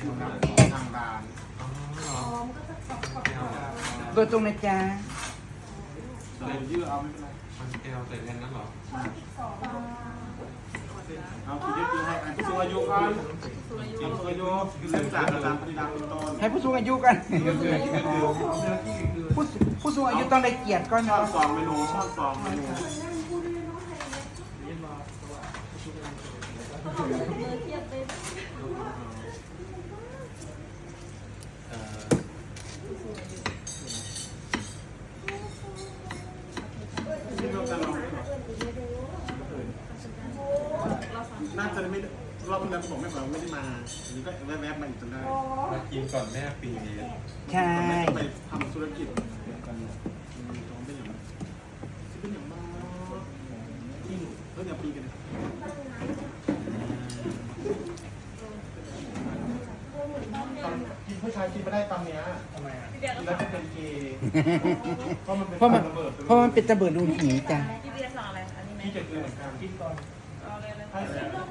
ทางร้านตัวตรงนะจ๊ะเดินยืดเอาไม่เป็นไรมันแก้วใส่แทนนั้นเหรอเอาคิดยืดให้อันสูงอายุก่อนสูงอายุเริ่มจากระดับระดับต้นให้ผู้สูงอายุกัน ผู้ผู้สูงอายุต้องได้เกียรติก่อนชอบเนาะสองเมนูชอบสองเมนู เอ่อ ที่เราจะลอง น่าจะไม่รอบที่แล้วผมไม่บอกไม่ได้มาอันนี้ก็แวบๆมาอีกจนได้มากินก่อนแม่ปีใช่ไปทำธุรกิจเดียวกันต้องเป็นอย่างเป็นอย่างมากที่หนูเพิ่งจะปีกันนผู้ายกินไม่ได้ตอนเนี้ยทำไมอะกินแล้วจะเป็นเกย์เพราะมันเป็นเพราะมันระเบิดเพราะมันเป็นตะเบิดรูหีจ้ะพี่เบียร์สั่งอะไรอันนี้ไหมที่จะคือเหมือนกันกินก่อนเอาเลยเลยให้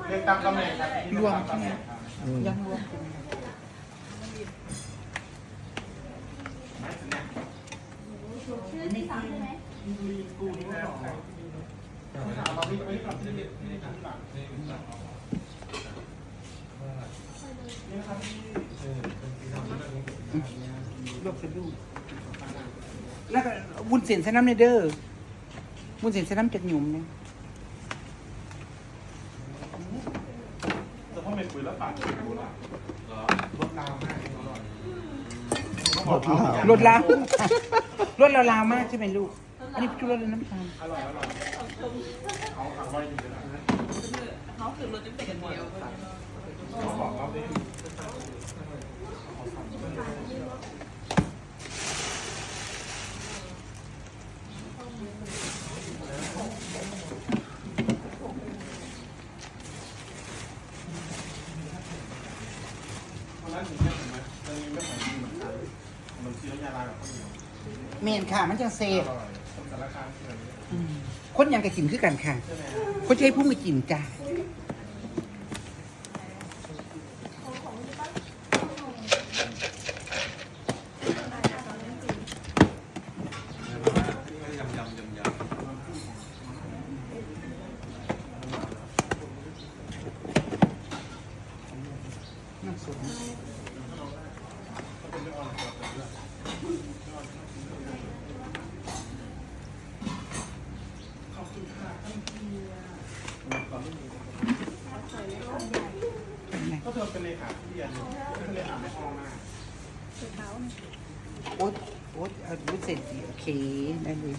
เรียกตามตำแหน่งครับรวมใช่ไหมยังรวมชื่อที่สามใช่ไหมกูนี่นะเอามาพี่ไปก่อนที่จะเด็ดที่จะหลังนี่นะครับ ที่รวมสะดุ้งแล้วก็วุ้นเส้นใส่น้ำในเด้อวุ้นเส้นใส่น้ำจากหยุ่มเนี่ยจะพ่อเป็นปุ๋ยแล้วปากกูละเหรอรถลาวมากอร่อยรถลาวรถเราลาวมากใช่ไหมลูก อันนี้ชุดรถเลยน้ำตาลอร่อยอร่อยเขาอร่อยอยู่แล้วนะเขาคือรถจะเป็นกันเดียว เขาบอกเราได้นั้นถึงแค่ไหนตอนนี้ไม่ขายดีเหมือนกันมันเชื้อยาลากับข้าวเหนียวเมนค่ะ มันจังเซฟคนอยังกระกินคือกันค่ะ คนจะให้พุ่งไปกินจ้ะ ยำยำยำยำ น้ำซุป ก็เธอเป็นเลขาที่เรียนเป็นเลขาไม่ห้องหน้าโอ๊ตโอ๊ตเอาวุ้เส้นสิโอเค ได้เลย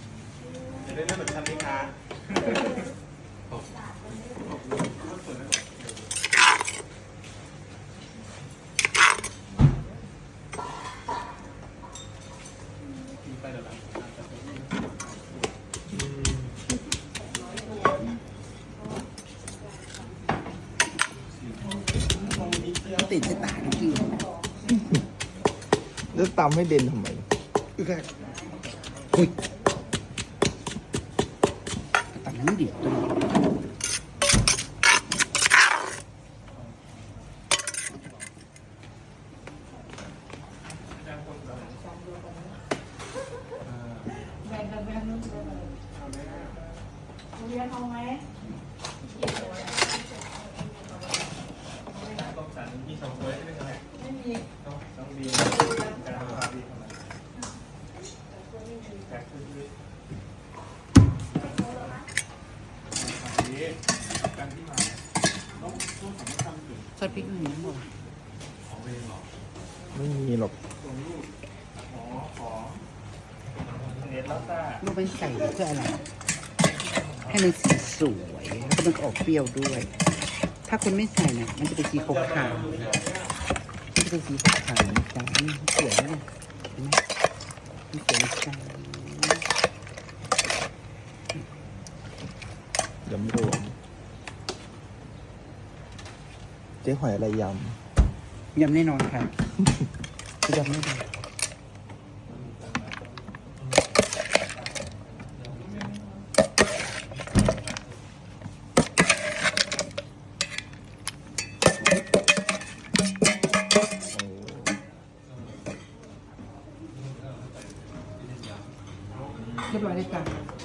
จะได้เล่นแบบชั้นเลขาไปเดี๋ยวหลัง ติดสตาร์ทกินแล้วตำให้เด่นทำไมอือก็อุ้ยตัดน้ำเดียวตัวนี้แบ่งกันแบ่งนึงเรียนเอาไหม ต้องสันมีสองตัวใช่ไหมครับ ไม่มีต้องต้องดีการทำความดีเท่านั้นแพ็คคือดีการที่มาต้องต้องสำคัญถึงซอสพริกหนึ่งน้ำบ่ของเองเหรอไม่มีหรอกตรงรูปขอขอเนตแล้วตาลูกเป็นใส่เพื่ออะไร ให้มันสีสวย แล้วก็มันก็ออกเปรี้ยวด้วย ถ้าคุณไม่ใส่เนี่ยมันจะเป็นสีขาวๆ เป็นสีขาวนะจ๊ะนี่สวยนะเห็นไหมมันสวยจังยำรวมเจ๊หอยอะไรยำยำแน่นอนค่ะ ยำแน่นอน เรียบร้อยเลยจ้ะ